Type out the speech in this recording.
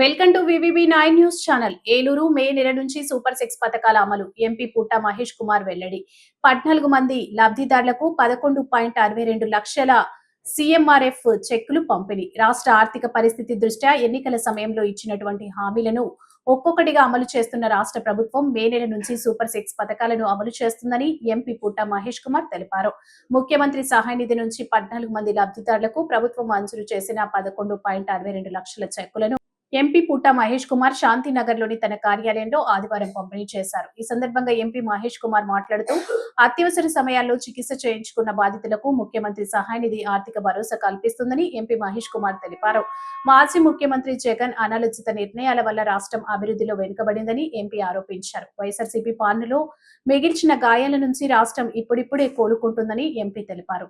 Welcome to VVB nine news channel. Eluru May నెల నుంచి super six పథకాల అమలు. ఎంపీ పుట్ట మహేష్ కుమార్ వెల్లడి. పద్నాలుగు మంది లబ్ధిదారులకు పదకొండు పాయింట్ అరవై రెండు లక్షల సిఎంఆర్ఎఫ్ చెక్కులు పంపిణీ. రాష్ట్ర ఆర్థిక పరిస్థితి దృష్ట్యా ఎన్నికల సమయంలో ఇచ్చినటువంటి హామీలను ఒక్కొక్కటిగా అమలు చేస్తున్న రాష్ట్ర ప్రభుత్వం మే నెల నుంచి సూపర్ సిక్స్ పథకాలను అమలు చేస్తుందని ఎంపీ పుట్ట మహేష్ కుమార్ తెలిపారు. ముఖ్యమంత్రి సహాయ నిధి నుంచి పద్నాలుగు మంది లబ్ధిదారులకు ప్రభుత్వం మంజూరు చేసిన పదకొండు పాయింట్ అరవై రెండు లక్షల చెక్కులను ఎంపీ పుట్ట మహేష్ కుమార్ శాంతినగర్లోని తన కార్యాలయంలో ఆదివారం పంపిణీ చేశారు. ఈ సందర్భంగా ఎంపీ మహేష్ కుమార్ మాట్లాడుతూ అత్యవసర సమయాల్లో చికిత్స చేయించుకున్న బాధితులకు ముఖ్యమంత్రి సహాయ నిధి ఆర్థిక భరోసా కల్పిస్తుందని ఎంపీ మహేష్ కుమార్ తెలిపారు. మాజీ ముఖ్యమంత్రి జగన్ అనాలోచిత నిర్ణయాల వల్ల రాష్ట్రం అభివృద్ధిలో వెనుకబడిందని ఎంపీ ఆరోపించారు. వైఎస్ఆర్సీపీ పాలనలో మిగిల్చిన గాయాల నుంచి రాష్ట్రం ఇప్పుడిప్పుడే కోలుకుంటుందని ఎంపీ తెలిపారు.